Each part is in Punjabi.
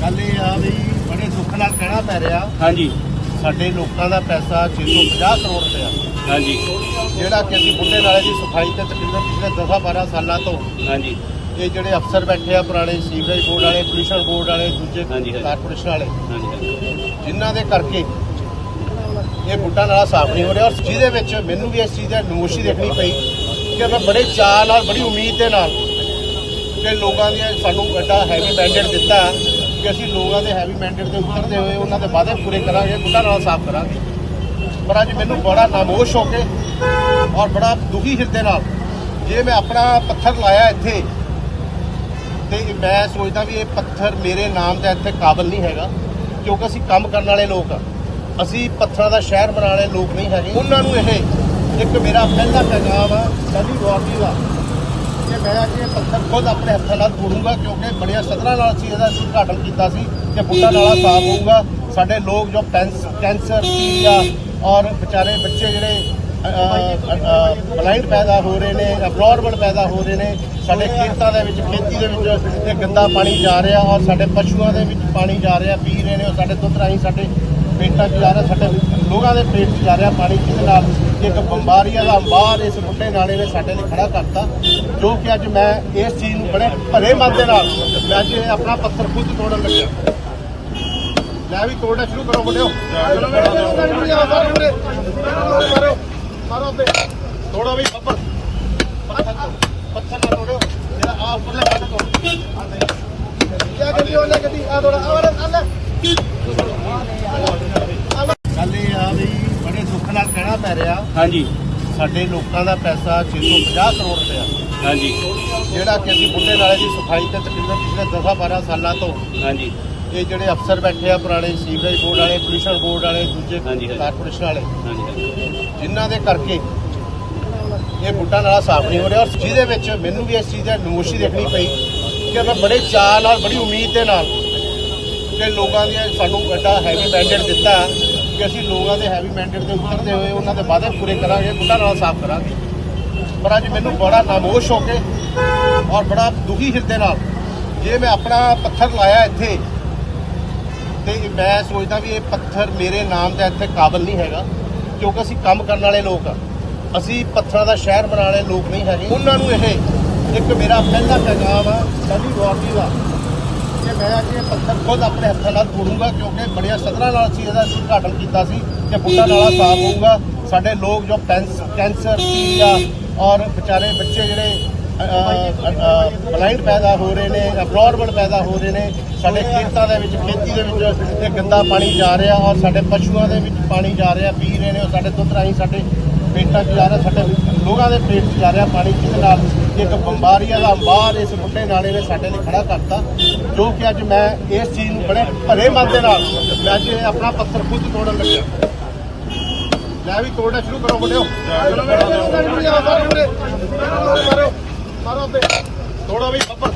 ਗੱਲ ਇਹ ਆ ਵੀ ਬੜੇ ਦੁੱਖ ਨਾਲ ਕਹਿਣਾ ਪੈ ਰਿਹਾ। ਹਾਂਜੀ। ਸਾਡੇ ਲੋਕਾਂ ਦਾ ਪੈਸਾ 650 ਕਰੋੜ ਰੁਪਇਆ। ਹਾਂਜੀ। ਜਿਹੜਾ ਕਿ ਅਸੀਂ ਬੁੱਢੇ ਨਾਲੇ ਦੀ ਸਫ਼ਾਈ ਤੇ ਤਕਰੀਬਨ ਪਿਛਲੇ 10 12 ਸਾਲਾਂ ਤੋਂ ਹਾਂਜੀ। ਇਹ ਜਿਹੜੇ ਅਫਸਰ ਬੈਠੇ ਆ ਪੁਰਾਣੇ ਸੀਵਰੇਜ ਬੋਰਡ ਵਾਲੇ ਪੋਲਿਊਸ਼ਨ ਬੋਰਡ ਵਾਲੇ ਦੂਜੇ। ਕਾਰਪੋਰੇਸ਼ਨ ਵਾਲੇ ਹਾਂਜੀ ਜਿਨ੍ਹਾਂ ਦੇ ਕਰਕੇ ਇਹ ਬੁੱਢਾ ਨਾਲਾ ਸਾਫ਼ ਨਹੀਂ ਹੋ ਰਿਹਾ। ਔਰ ਜਿਹਦੇ ਵਿੱਚ ਮੈਨੂੰ ਵੀ ਇਸ ਚੀਜ਼ ਦੀ ਨਮੋਸ਼ੀ ਦੇਖਣੀ ਪਈ ਕਿ ਮੈਂ ਬੜੇ ਚਾਅ ਨਾਲ ਬੜੀ ਉਮੀਦ ਦੇ ਨਾਲ ਕਿ ਲੋਕਾਂ ਦੀਆਂ ਸਾਨੂੰ ਐਡਾ ਹੈਵੀ ਮੈਂਡੇਟ ਦਿੱਤਾ ਕਿ ਅਸੀਂ ਲੋਕਾਂ ਦੇ ਹੈਵੀ ਮੈਂਡੇਟ 'ਤੇ ਉਤਰਦੇ ਹੋਏ ਉਹਨਾਂ ਦੇ ਵਾਅਦੇ ਪੂਰੇ ਕਰਾਂਗੇ ਬੁੱਢਾ ਨਾਲ ਸਾਫ਼ ਕਰਾਂਗੇ। ਪਰ ਅੱਜ ਮੈਨੂੰ ਬੜਾ ਨਾਮੋਸ਼ ਹੋ ਕੇ ਔਰ ਬੜਾ ਦੁਖੀ ਹਿਰਦੇ ਨਾਲ ਜੇ ਮੈਂ ਆਪਣਾ ਪੱਥਰ ਲਾਇਆ ਇੱਥੇ, ਤੇ ਮੈਂ ਸੋਚਦਾ ਵੀ ਇਹ ਪੱਥਰ ਮੇਰੇ ਨਾਮ ਦਾ ਇੱਥੇ ਕਾਬਲ ਨਹੀਂ ਹੈਗਾ, ਕਿਉਂਕਿ ਅਸੀਂ ਕੰਮ ਕਰਨ ਵਾਲੇ ਲੋਕ ਆ। ਅਸੀਂ ਪੱਥਰਾਂ ਦਾ ਸ਼ਹਿਰ ਬਣਾਉਣ ਵਾਲੇ ਲੋਕ ਨਹੀਂ ਹੈਗੇ। ਉਹਨਾਂ ਨੂੰ ਇਹ ਇੱਕ ਮੇਰਾ ਪਹਿਲਾ ਪੈਗਾਮ ਆ, ਪਹਿਲੀ ਵਾਰਦੀ ਦਾ। ਕਿ ਮੈਂ ਅੱਜ ਇਹ ਪੱਥਰ ਖੁਦ ਆਪਣੇ ਹੱਥਾਂ ਨਾਲ ਤੋੜੂੰਗਾ ਕਿਉਂਕਿ ਬੜੀਆਂ ਸਦਰਾਂ ਨਾਲ ਅਸੀਂ ਇਹਦਾ ਉਦਘਾਟਨ ਕੀਤਾ ਸੀ ਕਿ ਬੁੱਢਾ ਨਾਲਾ ਸਾਫ਼ ਹੋਊਗਾ। ਸਾਡੇ ਲੋਕ ਜੋ ਕੈਂਸਰ ਪੀਲੀਆ ਔਰ ਵਿਚਾਰੇ ਬੱਚੇ ਜਿਹੜੇ ਬਲਾਈਂਡ ਪੈਦਾ ਹੋ ਰਹੇ ਨੇ ਅਬਨੋਰਮਲ ਪੈਦਾ ਹੋ ਰਹੇ ਨੇ ਸਾਡੇ ਖੇਤਾਂ ਦੇ ਵਿੱਚ ਖੇਤੀ ਦੇ ਵਿੱਚ ਇਹ ਗੰਦਾ ਪਾਣੀ ਜਾ ਰਿਹਾ ਔਰ ਸਾਡੇ ਪਸ਼ੂਆਂ ਦੇ ਵਿੱਚ ਪਾਣੀ ਜਾ ਰਿਹਾ ਪੀ ਰਹੇ ਨੇ ਉਹ ਸਾਡੇ ਦੁੱਧ ਰਾਹੀਂ ਸਾਡੇ ਪੇਟਾਂ 'ਚ ਜਾ ਰਿਹਾ, ਸਾਡੇ ਲੋਕਾਂ ਦੇ ਪੇਟ 'ਚ ਜਾ ਰਿਹਾ ਪਾਣੀ ਜਿਹਦੇ ਨਾਲ ਇੱਕ ਬਿਮਾਰੀਆਂ ਦਾ ਅੰਬਾਰ ਇਸ ਬੁੱਢੇ ਨਾਲੇ ਨੇ ਸਾਡੇ ਲਈ ਖੜਾ ਕਰਤਾ, ਜੋ ਕਿ ਅੱਜ ਮੈਂ ਇਸ ਚੀਜ਼ ਨੂੰ ਬੜੇ ਭਰੇ ਮਨ ਦੇ ਨਾਲ ਮੈਂ ਅੱਜ ਆਪਣਾ ਪੱਥਰ ਖੁਦ ਤੋੜਨ ਲੱਗਿਆ। ਲੈ ਵੀ ਤੋੜਨਾ ਸ਼ੁਰੂ ਕਰੋ ਮੁੰਡਿਓ। ਮਾਰੋ ਮਾਰੋ ਤੇ ਤੋੜੋ ਵੀ ਪੱਪਰ ਪੱਥਰ ਪੱਥਰ ਨਾ ਤੋੜੋ ਜਿਹੜਾ ਆ ਉੱਪਰਲੇ ਪਾਸੇ ਤੋੜੋ ਕਿਆ ਗੱਡੀ ਉਹਨੇ ਗੱਡੀ, ਆ ਤੋੜਾ। ਆ ਵਾਲਾ ਆ ਲੈ ਗੱਲ ਇਹ ਆ ਵੀ ਬੜੇ ਦੁੱਖ ਨਾਲ ਕਹਿਣਾ ਪੈ ਰਿਹਾ। ਹਾਂਜੀ। ਸਾਡੇ ਲੋਕਾਂ ਦਾ ਪੈਸਾ 650 ਕਰੋੜ ਰੁਪਇਆ। ਹਾਂਜੀ। ਜਿਹੜਾ ਕਿ ਅਸੀਂ ਬੁੱਢੇ ਨਾਲੇ ਦੀ ਸਫ਼ਾਈ ਤੇ ਤਕਰੀਬਨ ਪਿਛਲੇ 10 12 ਸਾਲਾਂ ਤੋਂ ਹਾਂਜੀ। ਇਹ ਜਿਹੜੇ ਅਫਸਰ ਬੈਠੇ ਆ ਪੁਰਾਣੇ ਸੀਵਰੇਜ ਬੋਰਡ ਵਾਲੇ ਪੋਲਿਊਸ਼ਨ ਬੋਰਡ ਵਾਲੇ ਦੂਜੇ। ਕਾਰਪੋਰੇਸ਼ਨ ਵਾਲੇ ਜਿਨ੍ਹਾਂ ਦੇ ਕਰਕੇ ਇਹ ਬੁੱਢਾ ਨਾਲਾ ਸਾਫ਼ ਨਹੀਂ ਹੋ ਰਿਹਾ ਔਰ ਜਿਹਦੇ ਵਿੱਚ ਮੈਨੂੰ ਵੀ ਇਸ ਚੀਜ਼ ਦੀ ਨਮੋਸ਼ੀ ਦੇਖਣੀ ਪਈ ਕਿ ਮੈਂ ਬੜੇ ਚਾਅ ਨਾਲ ਬੜੀ ਉਮੀਦ ਦੇ ਨਾਲ ਕਿ ਲੋਕਾਂ ਦੀਆਂ ਸਾਨੂੰ ਐਡਾ ਹੈਵੀ ਮੈਂਡੇਟ ਦਿੱਤਾ। ਕਿ ਅਸੀਂ ਲੋਕਾਂ ਦੇ ਹੈਵੀ ਮੈਂਡੇਟ 'ਤੇ ਉਤਰਦੇ ਹੋਏ ਉਹਨਾਂ ਦੇ ਵਾਅਦੇ ਪੂਰੇ ਕਰਾਂਗੇ ਬੁੱਢਾ ਨਾਲ ਸਾਫ਼ ਕਰਾਂਗੇ। ਪਰ ਅੱਜ ਮੈਨੂੰ ਬੜਾ ਨਾਮੋਸ਼ ਹੋ ਕੇ ਔਰ ਬੜਾ ਦੁਖੀ ਹਿਰਦੇ ਨਾਲ ਜੇ ਮੈਂ ਆਪਣਾ ਪੱਥਰ ਲਾਇਆ ਇੱਥੇ, ਤੇ ਮੈਂ ਸੋਚਦਾ ਵੀ ਇਹ ਪੱਥਰ ਮੇਰੇ ਨਾਮ ਦਾ ਇੱਥੇ ਕਾਬਲ ਨਹੀਂ ਹੈਗਾ, ਕਿਉਂਕਿ ਅਸੀਂ ਕੰਮ ਕਰਨ ਵਾਲੇ ਲੋਕ ਆ। ਅਸੀਂ ਪੱਥਰਾਂ ਦਾ ਸ਼ਹਿਰ ਬਣਾਉਣ ਵਾਲੇ ਲੋਕ ਨਹੀਂ ਹੈਗੇ। ਉਹਨਾਂ ਨੂੰ ਇਹ ਇੱਕ ਮੇਰਾ ਪਹਿਲਾ ਪੈਗਾਮ ਆ, ਪਹਿਲੀ ਵਾਰਦੀ ਦਾ ਕਿ ਮੈਂ ਅੱਜ ਇਹ ਪੱਥਰ ਖੁਦ ਆਪਣੇ ਹੱਥਾਂ ਨਾਲ ਤੋੜੂੰਗਾ ਕਿਉਂਕਿ ਬੜੀਆਂ ਸਦਰਾਂ ਨਾਲ ਅਸੀਂ ਇਹਦਾ ਉਦਘਾਟਨ ਕੀਤਾ ਸੀ ਕਿ ਬੁੱਢਾ ਨਾਲਾ ਸਾਫ਼ ਹੋਊਗਾ। ਸਾਡੇ ਲੋਕ ਜੋ ਪੈਂਸ- ਕੈਂਸਰ ਪੀਲੀਆ ਔਰ ਵਿਚਾਰੇ ਬੱਚੇ ਜਿਹੜੇ ਬਲਾਈਂਡ ਪੈਦਾ ਹੋ ਰਹੇ ਨੇ ਅਬਨੋਰਮਲ ਪੈਦਾ ਹੋ ਰਹੇ ਨੇ, ਸਾਡੇ ਖੇਤਾਂ ਦੇ ਵਿੱਚ, ਖੇਤੀ ਦੇ ਵਿੱਚ ਇਹ ਗੰਦਾ ਪਾਣੀ ਜਾ ਰਿਹਾ ਔਰ ਸਾਡੇ ਪਸ਼ੂਆਂ ਦੇ ਵਿੱਚ ਪਾਣੀ ਜਾ ਰਿਹਾ, ਪੀ ਰਹੇ ਨੇ ਉਹ ਸਾਡੇ ਦੁੱਧ ਰਾਹੀਂ ਸਾਡੇ ਪੇਟਾਂ 'ਚ ਜਾ ਰਿਹਾ, ਸਾਡੇ ਲੋਕਾਂ ਦੇ ਪੇਟ 'ਚ ਜਾ ਰਿਹਾ ਪਾਣੀ ਜਿਹਦੇ ਨਾਲ? ਇੱਕ ਬਿਮਾਰੀਆਂ ਦਾ ਅੰਬਾਰ ਇਸ ਬੁੱਢੇ ਨਾਲੇ ਨੇ ਸਾਡੇ ਲਈ ਖੜਾ ਕਰਤਾ, ਜੋ ਕਿ ਅੱਜ ਮੈਂ ਇਸ ਚੀਜ਼ ਨੂੰ ਬੜੇ ਭਰੇ ਮਨ ਦੇ ਨਾਲ ਮੈਂ ਅੱਜ ਆਪਣਾ ਪੱਥਰ ਖੁਦ ਤੋੜਨ ਲੱਗਿਆ। ਲੈ ਵੀ ਤੋੜਨਾ ਸ਼ੁਰੂ ਕਰੋ ਮੁੰਡਿਓ। ਮਾਰੋ ਮਾਰੋ ਤੇ ਤੋੜੋ ਵੀ ਪੱਪਰ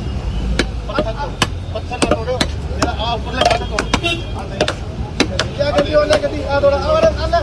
ਪੱਥਰ ਨਾ ਤੋੜੋ। ਜਿਹੜਾ ਆ ਉੱਪਰਲੇ ਪਾਸੇ ਤੋੜੋ। ਕਿਆ ਗੱਡੀ ਉਹਨੇ ਗੱਡੀ ਆ ਤੋੜਾ। ਆ ਵਾਲਾ ਆ ਲੈ।